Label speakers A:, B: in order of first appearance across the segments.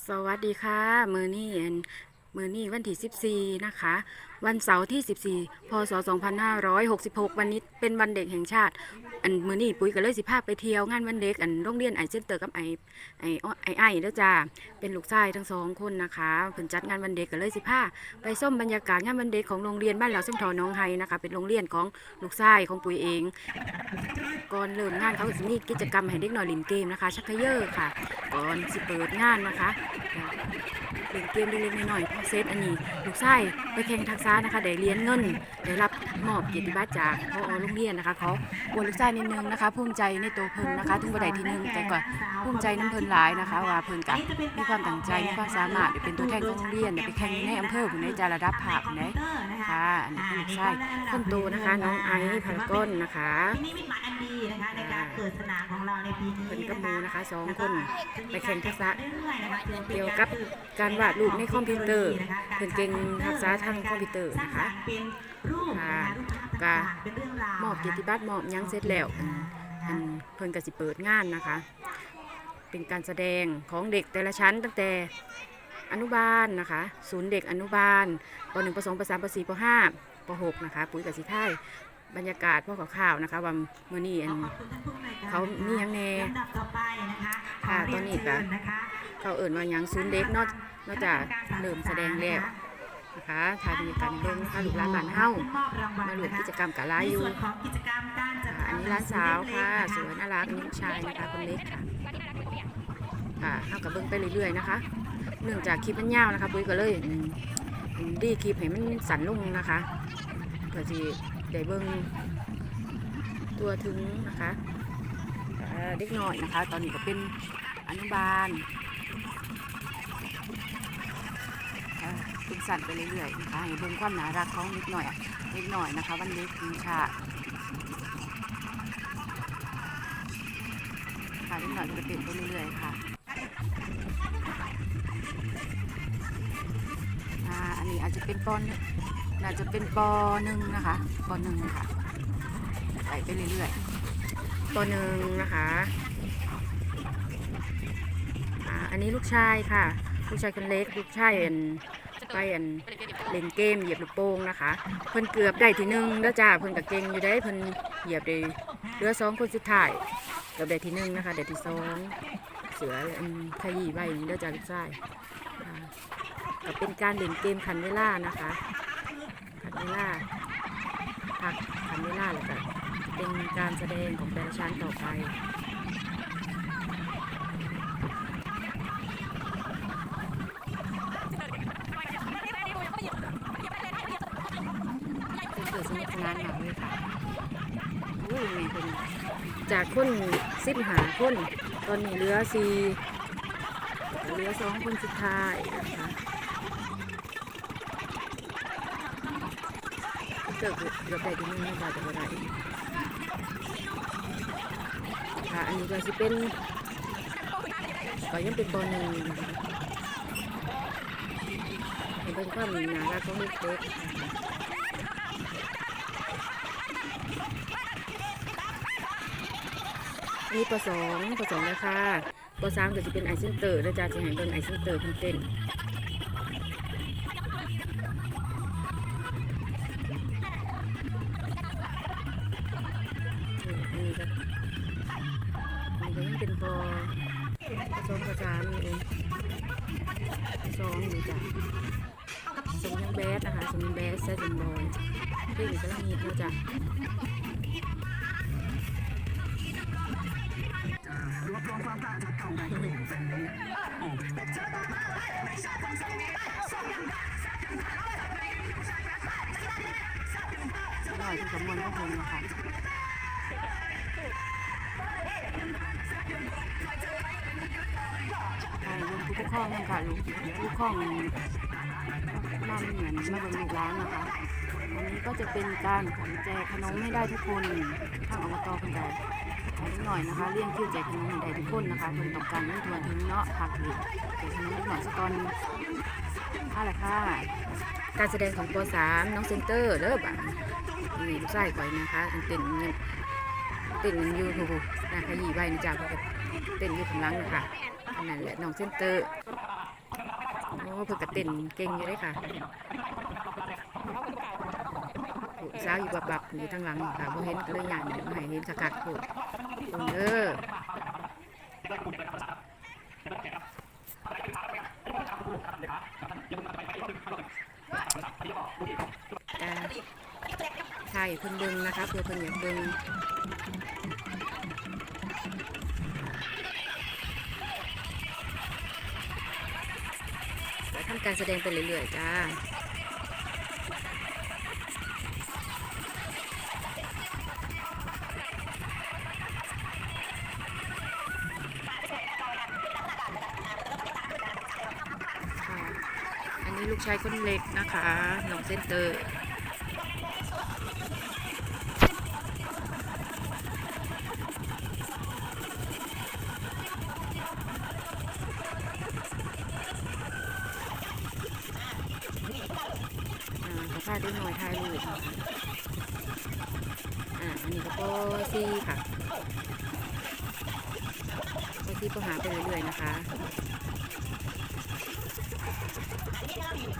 A: สวัสดีค่ะ มือนี่อัน มือนี่วันที่14นะคะ วันเสาร์ที่ 14 พศ 2566 วันนี้เป็นวันเด็กแห่งชาติ อันมือนี่ปุ้ยก็เลยสิพาไปเที่ยวงานวันเด็ก อันโรงเรียนไอเซนเตอร์กับไอไอไอไอเด้อจ้าเป็นลูกชายทั้งสองคนนะคะเพิ่นจัดงานวันเด็กก็เลยสิพาไปส้มบรรยากาศงานวันเด็กของโรงเรียนบ้านเหล่าส้มทอน้องไฮนะคะ เป็นโรงเรียนของลูกชายของปุ้ยเอง ก่อนเริ่มงานเขาก็จะมีกิจกรรมให้เด็กหน่อยเล่นเกมนะคะ ชักเขยอค่ะ ก่อนสิเปิดงานนะคะ เล่นเกมเล็กๆน้อยๆพอเซตอันนี้ ลูกไส้ไปแข่งทักษะนะคะได้เหรียญเงินได้รับมอบเกียรติบัตรจากพอโรงเรียนนะคะเขาอวดลูกไส้นิดนึงนะคะ ภูมิใจในตัวเพิ่นนะคะถึงบ่ได้ที่หนึ่งแต่ก็ภูมิใจน้ำเพิ่นหลายนะคะ ว่าเพิ่นกะมีความตั้งใจมีความสามารถได้เป็นตัวแทนของโรงเรียนได้ไปแข่งในอำเภอผู้ในจาระดับภาคผู้ในค่ะอันนี้คือลูกไส้คนโตนะคะน้องไอซ์พารากอนนะคะ
B: ที่นี่มิตหมายอันดีนะคะในการเปิดสนามของเราในปีนี้
A: เพิ่นกับหมูนะคะสอง
B: แล้ว
A: คนไปแข่งทักษะ
B: เรื่อยๆนะคะ
A: เกี่ยวกับการวาดรูปในคอมพิวเตอร์เพิ่นเก่งทักษะทางคอมพิวเตอร์นะคะ
B: เป็นรูป
A: ค่ะ
B: ก็
A: ก็
B: เป็นเรื่องราว
A: มอบเกียรติบัตรมอบหยังเสร็จแล้วอันอันเพิ่นก็สิเปิดงานนะคะ เป็นการแสดงของเด็กแต่ละชั้นตั้งแต่ อนุบาลนะคะ ศูนย์เด็กอนุบาลป .1 ป .2 ป .3 ป .4 ป .5 ป .6 นะคะ ปุ๋ยกับสิท้ายบรรยากาศพวกข่าวๆนะคะว่ามื้อนี้อัน
B: ขอบคุณท่านผู้อำนวยการ
A: เขามีหยังแน่
B: ลำดับต่อไปนะคะ
A: ค่ะ
B: ขเรีย
A: ตอนนี้ก็
B: เชิญนะคะ
A: เขาเอิ่นว่าหยังศูนย์เด็กเนอกนอกจากเริ่มแสดงแล้วนะคะถ่ายบรรยากาศในเบิ่งนะคะลูกหลานบ้านเฮา
B: มอบรางวัล
A: มาร่วม
B: นะคะ
A: กิจกรรมกับลายอยู่
B: ในส่วนของกิจกรรมการจัด
A: ค่ะอันนี้ร้านสาวค่ะสวยน่ารักอันนี้ลูกชายนะคะคนเล็กค่ะค่ะเอากับเบิ้งไปเรื่อยๆนะคะ เนื่องจากคลิปมันยาวนะคะปุ้ยก็เลยดีคลิปให้มันสั้นลงนะคะเพื่อที่ได้เบิ้งตัวถึงนะคะเด็กน้อยนะคะ ตอนนี้ก็เป็นอนุบาลเป็นสั้นไปเรื่อยๆนะคะให้เบิ้งความน่ารักของเด็กน้อยเด็กน้อยนะคะ วันเด็กทีชาติค่ะนิดหน่อยจะเปลี่ยนไปเรื่อยๆค่ะ อ่าอันนี้อาจจะเป็นปอนน่าจะเป็นปอหนึ่งนะคะปอหนึ่งค่ะไปไปเรื่อยๆปหนึ่งนะคะอ่าอันนี้ลูกชายค่ะ ลูกชายคนเล็กลูกชายอันไปอันเล่นเกมเหยียบลูกโป่งนะคะ เพิ่นเกือบได้ทีหนึ่งแล้วจ้าเพิ่นกับเก่งอยู่ได้เพิ่นเหยียบได้เหลือสองคนสุดท้ายกับได้ทีหนึ่งนะคะได้ทีสอง สือขยี้ใบนี้เด้อจ้าลูกชายก็เป็นการเล่นเกมขันเวล่านะคะขันเวล่าพักขันเวล่าแล้วก็เป็นการแสดงของแต่ละชั้นต่อไปจากคนสิบหาคน ตอนนี้เหลือสี่เหลือสองคนสุดท้ายนะคะเกือบเกือบได้ที่นี่ไม่ได้แต่ว่าได้ค่ะอันนี้ก็จะเป็นก็ยังเป็นปหนึ่งเป็นความมีนารักของเด็ก อันนี้ปสองปสองเลยค่ะปสามก็จะเป็นไอเซนเตอร์แล้วจ้าจะให้เป็นไอเซนเตอร์เพิ่นเต้นนี่อนก็อันนี้ก็ยังเป็นปปสองปสามอยู่เองปสองอยู่จ้ะสมยังแบดนะคะสมยังแบดแซ่สมบอยเด็กกำลังฮิตนะจ้ะ อร่อยที่สมบูรณ์ก็คงนะคะใช่รวมทุกข้องนะคะลูกทุกข้องมาเหมือนมาเป็นลูกร้านนะคะวันนี้ก็จะเป็นการแจกขนมให้ได้ทุกคนทางอบตคนใดขอนิด หน่อยนะคะเลี่ยงคิวแจกขนมใดทุกคนนะคะคนต้องการไม่ทวนถึงเนาะผักอีกแจกขนมหน่อยสักตอนค่าละค่ะการแสดงของป .3 น้องเซนเตอร์เด้อบ่ะนี่ลูกชายก่อยนะคะ อันเต้นเต้นเงินอยู่โอ้โหนาขยี้ใบนะจ๊ะเพิ่นก็เต้นอยู่ข้างหลังนะคะอันนั้นแหละน้องเซนเตอร์โอ้เพิ่นก็เต้นเก่งอยู่เด้ค่ะ สาวอยู่บับบับอยู่ทางหลังค่ะบ่เห็นก็เลยย่างมาให้เห็นคักๆโพดเบิ่งเด้อจ้าถ่เพิ่นเบิ่งนะคะเพื่อเพิ่นอยากเบิ่งและทำการแสดงไปเรื่อยๆจ้า ค่ะ อั นนี้ลูกชายคนเล็กนะคะหนองเซนเตอร์อ่าขอพาด้วยหน่อยถ่ายรูปนะคะอ่า อันนี้ก็โปซี่ค่ะโปซี่ก็หาไปเรื่อยๆนะคะ
B: Get out of here!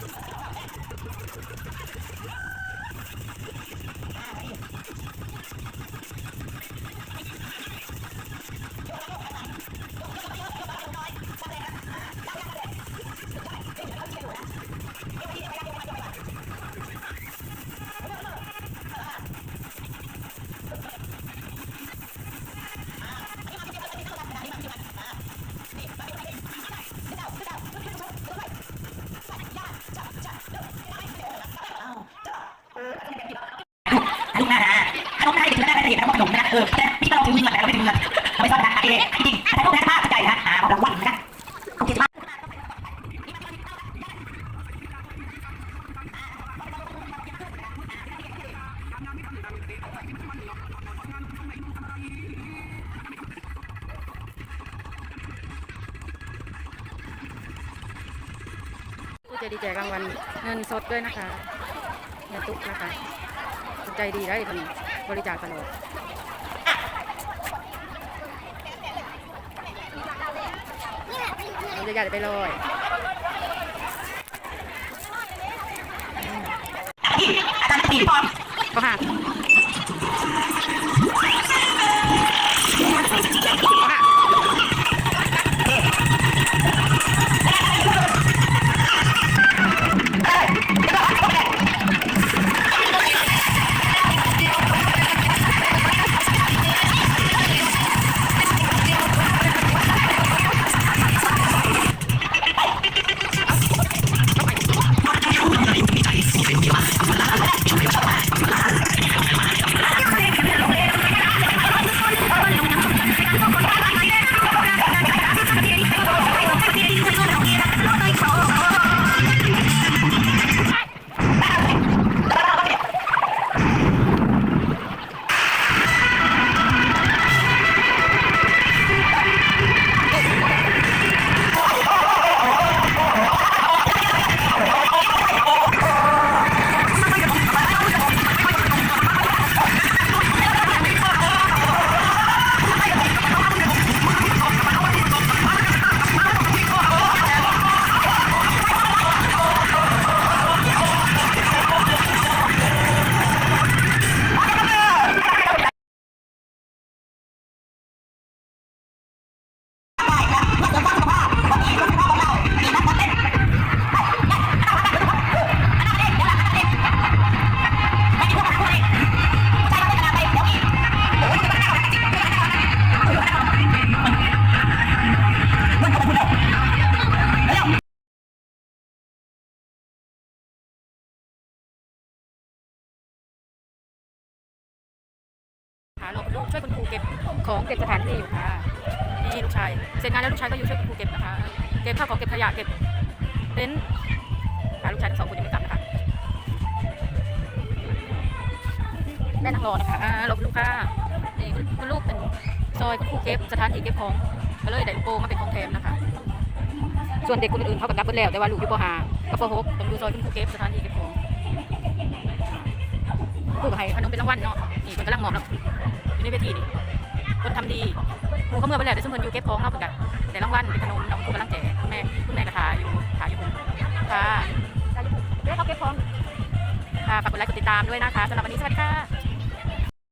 B: เออแต่พี่ต้องถึงมือแล้วไม่ถึงมือไม่ชอบนะเองจริงถ้าลูกหน้าภาพใจนะหาของรางวัลนะโอเคมาก
A: ผู้ใจดีแจกรางวัลเงินสดด้วยนะคะเงินตุ๊กนะคะ ใจดีได้เป็นบริจาคตลอด เราจะอยากไปลอย
B: อาจารย์ตีก่อน
A: ก็หั หาลูกลูกช่วยคุณครูเก็บของเก็บสถานที่อยู่ค่ะนี่ลูกชายเสร็จงานแล้วลูกชายก็อยู่ช่วยคุณครูเก็บนะคะ เก็บข้าวของเก็บขยะเก็บเต็นท์ลูกชายทั้งสองคนยังไม่กลับนะคะแม่นั่งรอนะคะอ่าหลบลูกค่ะนี่คุณลูกเป็นซอยคุณครูเก็บสถานที่เก็บของก็เลยได้โปรมาเป็นของแถมนะคะส่วนเด็กคนอื่นเขาก็กลับไปแล้วแต่ว่าลูกอยู่ป .5 กับป .6 ต้องอยู่ซอยคุณครูเก็บสถานที่เก็บของครูก็ให้ขนมเป็นรางวัลเนาะ นี่มันกำลังหมอบแล้วอยู่ในเวทีนี่คนทำดีหมูเขาเมื่อไปแล้วได้สมควรอยู่เก็บของเอาเหมือนกันแต่รางวัลเป็นขนมน้องคุณกำลังแจกคุณแม่คุณแม่กระถาอยู่ถายอยู่ค่ะเดี๋ยวเขาเก็บของค่ะฝากกดไลค์กดติดตามด้วยนะคะสำหรับวันนี้สวัสดีค่ะ